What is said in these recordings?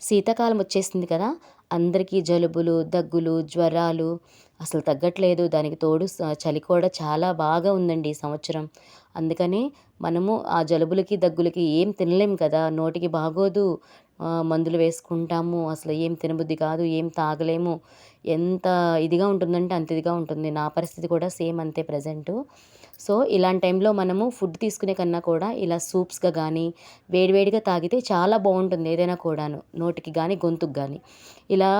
శీతాకాలం వచ్చేసింది కదా అందరికీ జలుబులు దగ్గులు జ్వరాలు. అసలు తగ్గట్లేదు. దానికి తోడు చలి కూడా చాలా బాగా ఉందండి ఈ సంవత్సరం. అందుకని మనము ఆ జలుబులకి దగ్గులకి ఏం తినలేం కదా. నోటికి బాగోదు. మందులు వేసుకుంటాము. అసలు ఏం తినబుద్ధి కాదు. ఏం తాగలేము. ఎంత ఇదిగా ఉంటుందంటే అంత ఇదిగా ఉంటుంది. నా పరిస్థితి కూడా సేమ్ అంతే ప్రజెంటు. సో ఇలాంటి టైంలో మనము ఫుడ్ తీసుకునే కన్నా కూడా ఇలా సూప్స్గా కానీ వేడివేడిగా తాగితే చాలా బాగుంటుంది ఏదైనా కూడాను నోటికి కానీ గొంతుకు కానీ. ఇలా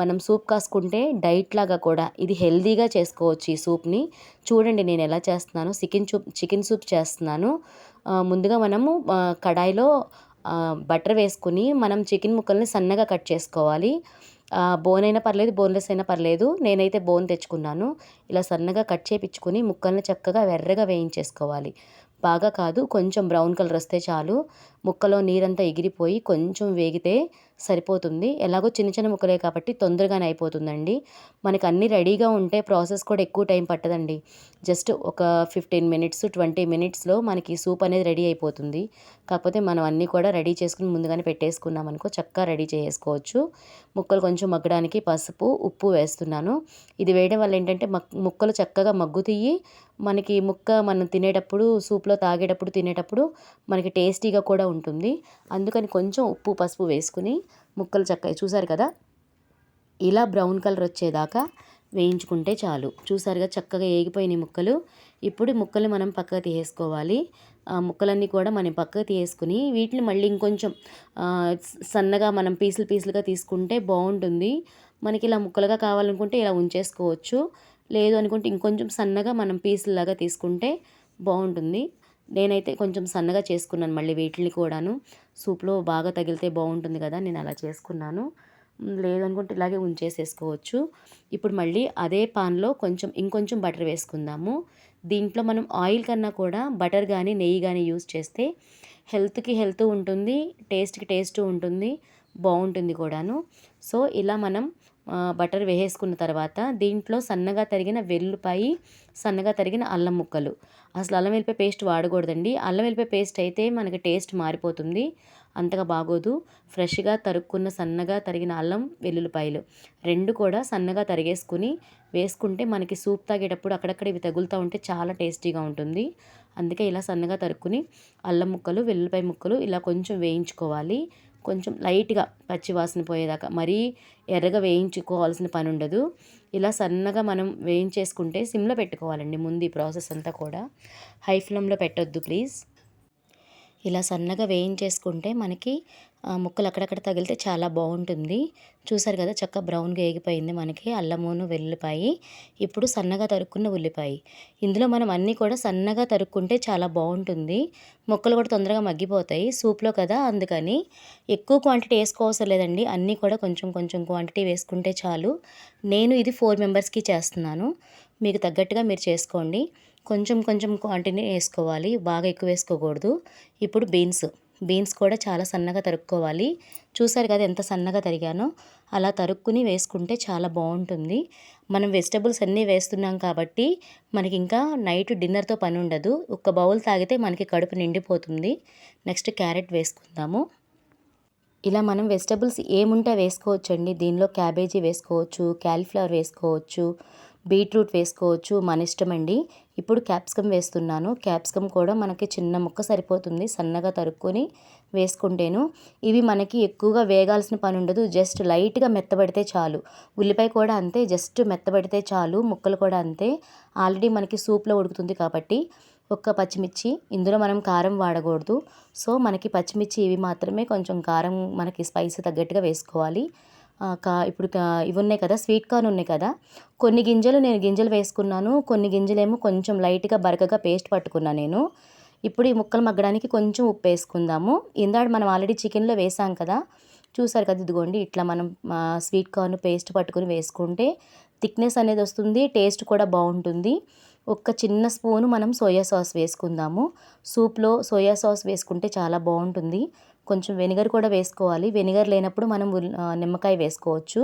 మనం సూప్ కాసుకుంటే డైట్ లాగా కూడా ఇది హెల్దీగా చేసుకోవచ్చు ఈ సూప్ని. చూడండి నేను ఎలా చేస్తున్నాను చికెన్ సూప్ చికెన్ సూప్ చేస్తున్నాను. ముందుగా మనము కడాయిలో బటర్ వేసుకుని మనం చికెన్ ముక్కల్ని సన్నగా కట్ చేసుకోవాలి. బోన్ అయినా పర్లేదు బోన్లెస్ అయినా పర్లేదు. నేనైతే బోన్ తెచ్చుకున్నాను. ఇలా సన్నగా కట్ చేపించుకుని ముక్కల్ని చక్కగా ఎర్రగా వేయించేసుకోవాలి. బాగా కాదు కొంచెం బ్రౌన్ కలర్ వస్తే చాలు. ముక్కలో నీరంతా ఎగిరిపోయి కొంచెం వేగితే సరిపోతుంది. ఎలాగో చిన్న చిన్న ముక్కలే కాబట్టి తొందరగానే అయిపోతుందండి. మనకు అన్నీ రెడీగా ఉంటే ప్రాసెస్ కూడా ఎక్కువ టైం పట్టదండి. జస్ట్ ఒక ఫిఫ్టీన్ మినిట్స్ ట్వంటీ మినిట్స్లో మనకి సూప్ అనేది రెడీ అయిపోతుంది. కాకపోతే మనం అన్నీ కూడా రెడీ చేసుకుని ముందుగానే పెట్టేసుకున్నాం అనుకో చక్కగా రెడీ చేసుకోవచ్చు. ముక్కలు కొంచెం మగ్గడానికి పసుపు ఉప్పు వేస్తున్నాను. ఇది వేయడం వల్ల ఏంటంటే ముక్కలు చక్కగా మగ్గుతీయి మనకి ముక్క మనం తినేటప్పుడు సూప్లో తాగేటప్పుడు తినేటప్పుడు మనకి టేస్టీగా కూడా ఉంటుంది. అందుకని కొంచెం ఉప్పు పసుపు వేసుకుని ముక్కలు చక్కగా చూసారు కదా? ఇలా బ్రౌన్ కలర్ వచ్చేదాకా వేయించుకుంటే చాలు. చూసారుగా చక్కగా ఏగిపోయినాయి ముక్కలు. ఇప్పుడు ముక్కలు మనం పక్కకు తీసేసుకోవాలి. ఆ ముక్కలన్నీ కూడా మనం పక్కకు తీసేసుకుని వీటిని మళ్ళీ ఇంకొంచెం సన్నగా మనం పీసులు పీసులుగా తీసుకుంటే బాగుంటుంది. మనకి ఇలా ముక్కలుగా కావాలనుకుంటే ఇలా ఉంచేసుకోవచ్చు. లేదు అనుకుంటే ఇంకొంచెం సన్నగా మనం పీసులాగా తీసుకుంటే బాగుంటుంది. నేనైతే కొంచెం సన్నగా చేసుకున్నాను మళ్ళీ వీటిని కూడాను. సూప్లో బాగా తగిలితే బాగుంటుంది కదా నేను అలా చేసుకున్నాను. లేదనుకుంటే ఇలాగే ఉంచేసేసుకోవచ్చు. ఇప్పుడు మళ్ళీ అదే పాన్లో కొంచెం ఇంకొంచెం బటర్ వేసుకుందాము. దీంట్లో మనం ఆయిల్ కన్నా కూడా బటర్ కానీ నెయ్యి కానీ యూస్ చేస్తే హెల్త్కి హెల్త్ ఉంటుంది టేస్ట్కి టేస్ట్ ఉంటుంది బాగుంటుంది కూడాను. సో ఇలా మనం బటర్ వేసేసుకున్న తర్వాత దీంట్లో సన్నగా తరిగిన వెల్లుపాయి సన్నగా తరిగిన అల్లం ముక్కలు. అసలు అల్లం వెల్లిపాయ పేస్ట్ వాడకూడదండి. అల్లం వెల్లిపాయ పేస్ట్ అయితే మనకి టేస్ట్ మారిపోతుంది. అంతగా బాగోదు. ఫ్రెష్గా తరుక్కున్న సన్నగా తరిగిన అల్లం వెల్లుల్లిపాయలు రెండు కూడా సన్నగా తరిగేసుకుని వేసుకుంటే మనకి సూప్ తాగేటప్పుడు అక్కడక్కడ ఇవి తగులుతూ ఉంటే చాలా టేస్టీగా ఉంటుంది. అందుకే ఇలా సన్నగా తరుక్కుని అల్లం ముక్కలు వెల్లుల్లిపాయ ముక్కలు ఇలా కొంచెం వేయించుకోవాలి. కొంచెం లైట్గా పచ్చివాసన పోయేదాకా మరీ ఎర్రగా వేయించుకోవాల్సిన పని ఉండదు. ఇలా సన్నగా మనం వేయించేసుకుంటే సిమ్లో పెట్టుకోవాలండి ముందు ఈ ప్రాసెస్ అంతా కూడా. హై ఫ్లేమ్లో పెట్టొద్దు ప్లీజ్. ఇలా సన్నగా వేయించేసుకుంటే మనకి ముక్కలు అక్కడక్కడ తగిలితే చాలా బాగుంటుంది. చూసారు కదా చక్క బ్రౌన్గా ఏగిపోయింది మనకి. అల్లమును వెల్లిపాయి ఇప్పుడు సన్నగా తరుక్కున్న ఉల్లిపాయ. ఇందులో మనం అన్నీ కూడా సన్నగా తరుక్కుంటే చాలా బాగుంటుంది. ముక్కలు కూడా తొందరగా మగ్గిపోతాయి. సూప్లో కదా అందుకని ఎక్కువ క్వాంటిటీ వేసుకోవసరం లేదండి. అన్నీ కూడా కొంచెం కొంచెం క్వాంటిటీ వేసుకుంటే చాలు. నేను ఇది ఫోర్ మెంబర్స్కి చేస్తున్నాను. మీకు తగ్గట్టుగా మీరు చేసుకోండి. కొంచెం కొంచెం క్వాంటిటీ వేసుకోవాలి. బాగా ఎక్కువ వేసుకోకూడదు. ఇప్పుడు బీన్స్. బీన్స్ కూడా చాలా సన్నగా తరుక్కోవాలి. చూసారు కదా ఎంత సన్నగా తరిగానో? అలా తరుక్కుని వేసుకుంటే చాలా బాగుంటుంది. మనం వెజిటబుల్స్ అన్నీ వేస్తున్నాం కాబట్టి మనకి ఇంకా నైట్ డిన్నర్తో పని ఉండదు. ఒక బౌల్ తాగితే మనకి కడుపు నిండిపోతుంది. నెక్స్ట్ క్యారెట్ వేసుకుందాము. ఇలా మనం వెజిటబుల్స్ ఏముంటే వేసుకోవచ్చండి? దీనిలో క్యాబేజీ వేసుకోవచ్చు క్యాలీఫ్లవర్ వేసుకోవచ్చు బీట్రూట్ వేసుకోవచ్చు మన ఇష్టం అండి ఇప్పుడు క్యాప్సికమ్ వేస్తున్నాను. క్యాప్సికమ్ కూడా మనకి చిన్న ముక్క సరిపోతుంది సన్నగా తరుక్కొని వేసుకుంటేను. ఇవి మనకి ఎక్కువగా వేగాల్సిన పని ఉండదు. జస్ట్ లైట్గా మెత్తబడితే చాలు. ఉల్లిపాయ కూడా అంతే జస్ట్ మెత్తబడితే చాలు ముక్కలు కూడా అంతే. ఆల్రెడీ మనకి సూప్లో ఉడుకుతుంది కాబట్టి ఒక్క పచ్చిమిర్చి. ఇందులో మనం కారం వాడకూడదు. సో మనకి పచ్చిమిర్చి ఇవి మాత్రమే కొంచెం కారం మనకి స్పైస్ తగ్గట్టుగా వేసుకోవాలి. కా ఇప్పుడు ఇవి ఉన్నాయి కదా స్వీట్ కార్న్ ఉన్నాయి కదా. కొన్ని గింజలు నేను గింజలు వేసుకున్నాను. కొన్ని గింజలేమో కొంచెం లైట్గా బరకగా పేస్ట్ పట్టుకున్నాను నేను. ఇప్పుడు ఈ ముక్కలు మగ్గడానికి కొంచెం ఉప్పు వేసుకుందాము. ఇందాడ మనం ఆల్రెడీ చికెన్లో వేసాం కదా. చూసారు కదా ఇదిగోండి ఇట్లా మనం స్వీట్ కార్న్ పేస్ట్ పట్టుకుని వేసుకుంటే థిక్నెస్ అనేది వస్తుంది టేస్ట్ కూడా బాగుంటుంది. ఒక చిన్న స్పూను మనం సోయా సాస్ వేసుకుందాము. సూప్లో సోయా సాస్ వేసుకుంటే చాలా బాగుంటుంది. కొంచెం వెనిగర్ కూడా వేసుకోవాలి. వెనిగర్ లేనప్పుడు మనం నిమ్మకాయ వేసుకోవచ్చు.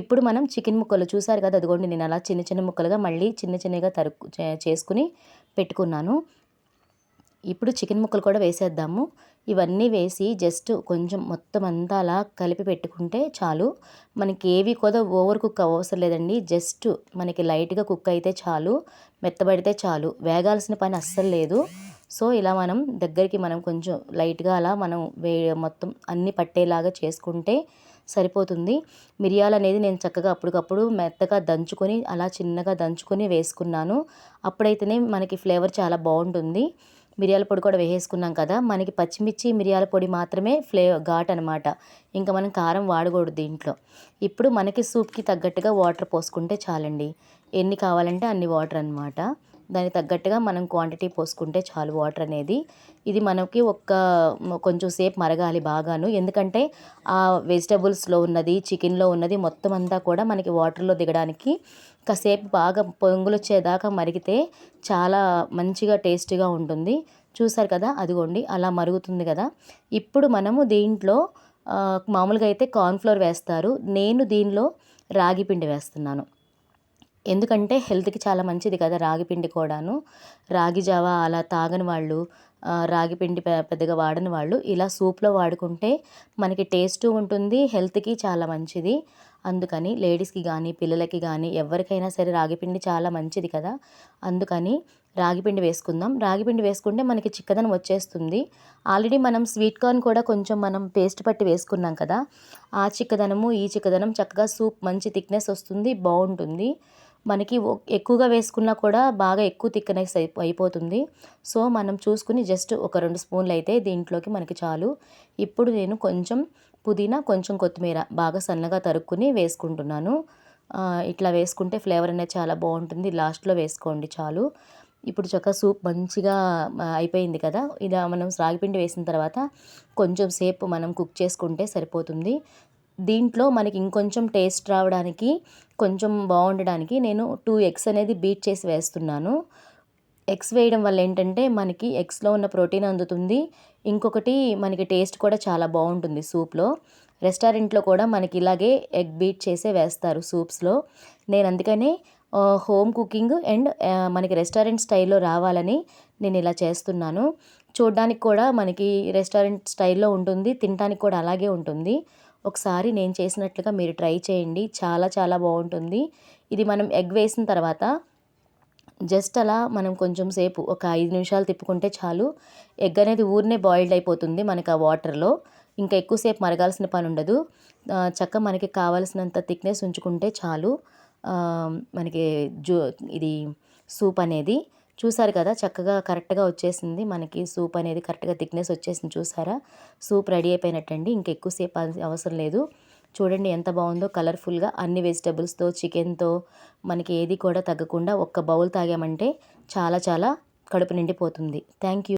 ఇప్పుడు మనం చికెన్ ముక్కలు చూసారు కదా అదిగోండి నేను అలా చిన్న చిన్న ముక్కలుగా మళ్ళీ చిన్న చిన్నగా తరుక్కు చేసుకుని పెట్టుకున్నాను. ఇప్పుడు చికెన్ ముక్కలు కూడా వేసేద్దాము. ఇవన్నీ వేసి జస్ట్ కొంచెం మొత్తం అంతా అలా కలిపి పెట్టుకుంటే చాలు. మనకి ఏవి కూడా ఓవర్ కుక్ అవసరం లేదండి. జస్ట్ మనకి లైట్గా కుక్ అయితే చాలు మెత్తబడితే చాలు. వేగాల్సిన పని అస్సలు లేదు. సో ఇలా మనం దగ్గరికి మనం కొంచెం లైట్గా అలా మనం వే మొత్తం అన్నీ పట్టేలాగా చేసుకుంటే సరిపోతుంది. మిరియాలు అనేది నేను చక్కగా అప్పటికప్పుడు మెత్తగా దంచుకొని అలా చిన్నగా దంచుకొని వేసుకున్నాను. అప్పుడైతేనే మనకి ఫ్లేవర్ చాలా బాగుంటుంది. మిరియాల పొడి కూడా వేసేసుకున్నాం కదా మనకి పచ్చిమిర్చి మిరియాల పొడి మాత్రమే ఫ్లే ఘాట్ అనమాట ఇంకా మనం కారం వాడకూడదు దీంట్లో. ఇప్పుడు మనకి సూప్కి తగ్గట్టుగా వాటర్ పోసుకుంటే చాలండి. ఎన్ని కావాలంటే అన్ని వాటర్ అనమాట దానికి తగ్గట్టుగా మనం క్వాంటిటీ పోసుకుంటే చాలు వాటర్ అనేది. ఇది మనకి ఒక్క కొంచెం సేపు మరగాలి బాగాను. ఎందుకంటే ఆ వెజిటబుల్స్లో ఉన్నది చికెన్లో ఉన్నది మొత్తం అంతా కూడా మనకి వాటర్లో దిగడానికి కాసేపు బాగా పొంగులు వచ్చేదాకా మరిగితే చాలా మంచిగా టేస్టీగా ఉంటుంది. చూసారు కదా? అదిగోండి అలా మరుగుతుంది కదా? ఇప్పుడు మనము దీంట్లో మామూలుగా అయితే కార్న్ఫ్లోర్ వేస్తారు. నేను దీనిలో రాగి పిండి వేస్తున్నాను. ఎందుకంటే హెల్త్కి చాలా మంచిది కదా రాగి పిండి కూడాను. రాగి జావా అలా తాగని వాళ్ళు రాగి పిండి పెద్దగా వాడని వాళ్ళు ఇలా సూప్లో వాడుకుంటే మనకి టేస్ట్ ఉంటుంది హెల్త్కి చాలా మంచిది. అందుకని లేడీస్కి కానీ పిల్లలకి కానీ ఎవరికైనా సరే రాగి పిండి చాలా మంచిది కదా. అందుకని రాగి పిండి వేసుకుందాం. రాగిపిండి వేసుకుంటే మనకి చిక్కదనం వచ్చేస్తుంది. ఆల్రెడీ మనం స్వీట్ కార్న్ కూడా కొంచెం మనం పేస్ట్ పట్టి వేసుకున్నాం కదా ఆ చిక్కదనము ఈ చిక్కదనం చక్కగా సూప్ మంచి థిక్నెస్ వస్తుంది బాగుంటుంది. మనకి ఎక్కువగా వేసుకున్నా కూడా బాగా ఎక్కువ థిక్నెస్ అయిపోతుంది. సో మనం చూసుకుని జస్ట్ ఒక రెండు స్పూన్లు అయితే దీంట్లోకి మనకి చాలు. ఇప్పుడు నేను కొంచెం పుదీనా కొంచెం కొత్తిమీర బాగా సన్నగా తరుక్కుని వేసుకుంటున్నాను. ఇట్లా వేసుకుంటే ఫ్లేవర్ అనేది చాలా బాగుంటుంది. లాస్ట్లో వేసుకోండి చాలు. ఇప్పుడు చక్కగా సూప్ మంచిగా అయిపోయింది కదా. ఇలా మనం రాగిపిండి వేసిన తర్వాత కొంచెం సేపు మనం కుక్ చేసుకుంటే సరిపోతుంది. దీంట్లో మనకి ఇంకొంచెం టేస్ట్ రావడానికి కొంచెం బాగుండడానికి నేను టూ ఎగ్స్ అనేది బీట్ చేసి వేస్తున్నాను. ఎగ్స్ వేయడం వల్ల ఏంటంటే మనకి ఎగ్స్లో ఉన్న ప్రోటీన్ అందుతుంది. ఇంకొకటి మనకి టేస్ట్ కూడా చాలా బాగుంటుంది సూప్లో. రెస్టారెంట్లో కూడా మనకి ఇలాగే ఎగ్ బీట్ చేసే వేస్తారు సూప్స్లో. నేను అందుకనే హోమ్ కుకింగ్ అండ్ మనకి రెస్టారెంట్ స్టైల్లో రావాలని నేను ఇలా చేస్తున్నాను. చూడ్డానికి కూడా మనకి రెస్టారెంట్ స్టైల్లో ఉంటుంది తినడానికి కూడా అలాగే ఉంటుంది. ఒకసారి నేను చేసినట్లుగా మీరు ట్రై చేయండి. చాలా చాలా బాగుంటుంది. ఇది మనం ఎగ్ వేసిన తర్వాత జస్ట్ అలా మనం కొంచెం సేపు ఒక ఐదు నిమిషాలు తిప్పుకుంటే చాలు. ఎగ్ అనేది ఊరినే బాయిల్డ్ అయిపోతుంది మనకి ఆ వాటర్లో. ఇంకా ఎక్కువసేపు మరగాల్సిన పని ఉండదు. చక్క మనకి కావాల్సినంత థిక్నెస్ ఉంచుకుంటే చాలు. మనకి జూ ఇది సూప్ అనేది. చూసారు కదా చక్కగా కరెక్ట్గా వచ్చేసింది. మనకి సూప్ అనేది కరెక్ట్గా థిక్నెస్ వచ్చేసింది చూసారా? సూప్ రెడీ అయిపోయినట్టండి. ఇంకెక్కువసేపు అవసరం లేదు. చూడండి ఎంత బాగుందో కలర్ఫుల్గా అన్ని వెజిటబుల్స్తో చికెన్తో మనకి ఏది కూడా తగ్గకుండా ఒక్క బౌల్ తాగామంటే చాలా చాలా కడుపు నిండిపోతుంది. Thank you